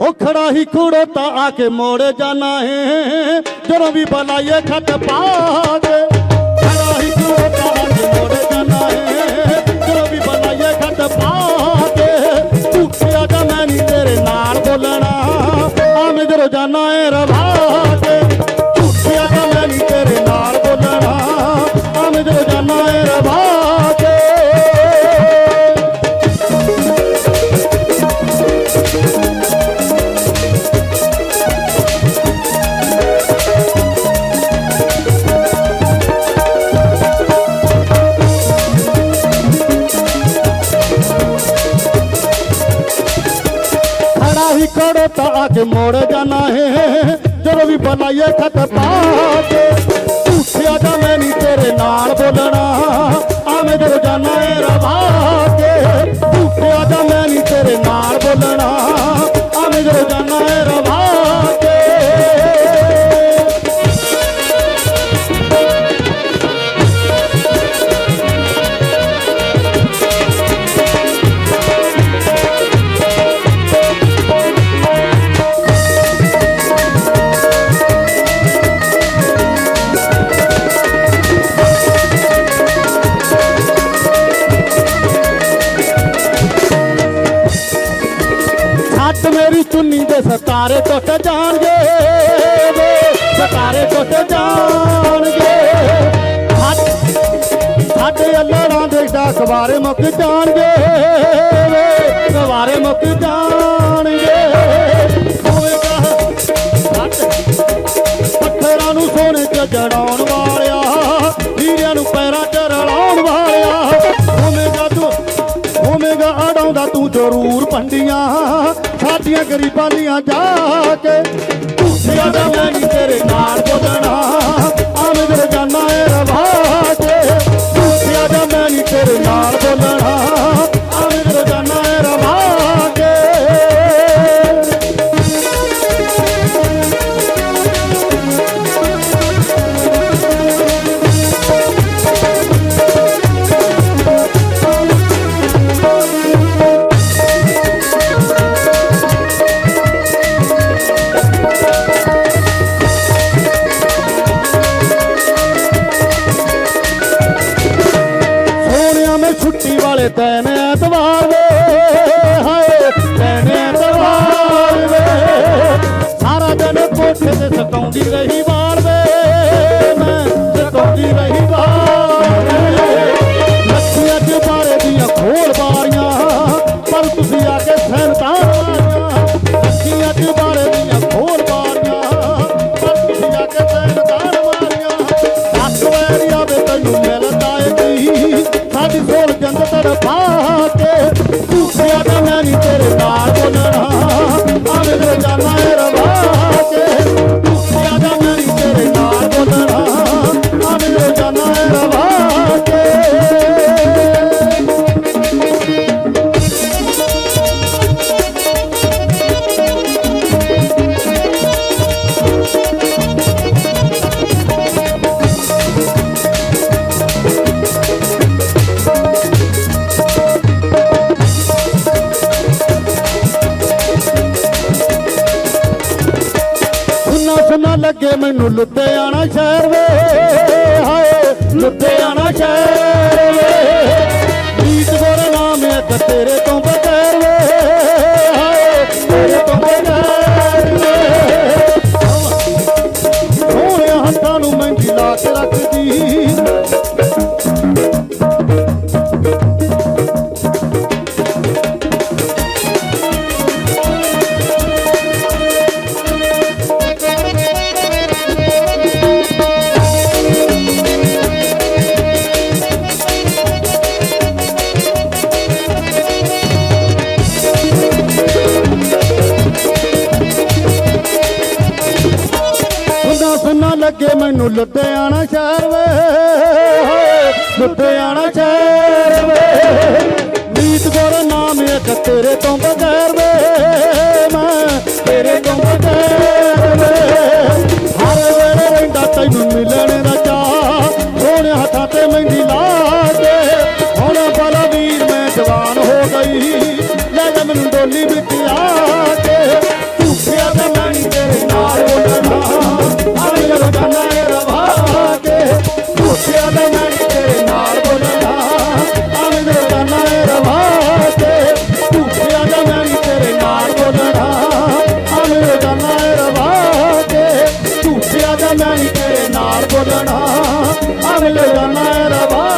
ਹੋ ਖੜਾ ਹੀ ਖੜੋਤਾ ਆ ਕੇ ਮੋੜ ਜਾਣਾ ਹੈ। ਜਦੋਂ ਵੀ ਬਲਾਈਏ ਖੱਟ ਪਾ ਖੜਾ ਹੀ ਖੜੋਤਾ ਆ ਕੇ ਮੋੜ ਜਾਣਾ ਹੈ। ਜਦੋਂ ਵੀ ਬਲਾਈਏ ਖੱਟ ਪਾ ਦੇ। ਝੂਠਿਆ ਮੈਂ ਨਹੀਂ ਤੇਰੇ ਨਾਲ ਬੋਲਣਾ। ਆ ਮੈਂ ਜਦੋਂ ਜਾਣਾ ਹੈ ਰਵਾ ਖੜਾ ਹੀ ਤਾਂ ਆ ਕੇ ਮੋੜ ਜਾਣਾ ਹੈ ਜਦੋਂ ਵੀ ਬਲਾਈਏ ਖੱਟ ਪਾ ਕੇ, ਝੂਠਿਆ ਦਾ ਮੈਂ ਨਹੀਂ ਤੇਰੇ ਨਾਲ ਬੋਲਣਾ। ਸਤਾਰੇ ਟੁੱਟ ਜਾਣਗੇ ਸਤਾਰੇ ਟੁੱਟ ਜਾਣਗੇ। ਸਾਡੇ ਅੱਲੜਾਂ ਦੇ ਡਾਕ ਵਾਰੇ ਮੁੱਕ ਜਾਣਗੇ ਸਵਾਰੇ ਮੁੱਕ ਜਾਣਗੇ। ਹੋਵੇਗਾ ਛੱਡ ਪੱਥਰਾਂ ਨੂੰ ਸੋਨੇ ਚ ਜੜਾਉਣ ਵਾਲਿਆ, ਹੀਰਿਆਂ ਨੂੰ ਪੈਰਾਂ ਚ ਰਲਾਉਣ ਵਾਲਿਆ। ਹੋਵੇਗਾ ਤੂੰ ਹੋਵੇਗਾ ਅੜਾਉਂਦਾ ਤੂੰ ਜ਼ਰੂਰ ਪੰਡੀਆਂ। ਸਾਡੀਆਂ ਗਰੀਬਾਂ ਦੀਆਂ ਜਾ ਕੇ ਝੂਠਿਆ ਦਾ ਮੈਂ ਤੇਰੇ ਨਾਲ। ತನ ਸੁਨਾ ਲੱਗੇ ਮੈਨੂੰ ਲੁੱਟਿਆਣਾ ਸ਼ਹਿਰ ਵੇ। ਹਾਏ ਲੁੱਟਿਆਣਾ ਸ਼ਹਿਰ ਵੇ। ਰੀਤ ਗੋਰਾ ਨਾਮ ਹੈ ਤੇਰੇ ਤੋਂ। ਮੈਨੂੰ ਲੁੱਟਿਆਣਾ ਸ਼ਹਿਰ ਵੇ। ਹਾਏ ਲੁੱਟਿਆਣਾ ਸ਼ਹਿਰ ਵੇ। ਨੀਤ ਗੋਰ ਨਾਮ ਇੱਕ ਤੇਰੇ ਤੋਂ ਬਗੈਰ আর বোঝনা আমি জানায় রবা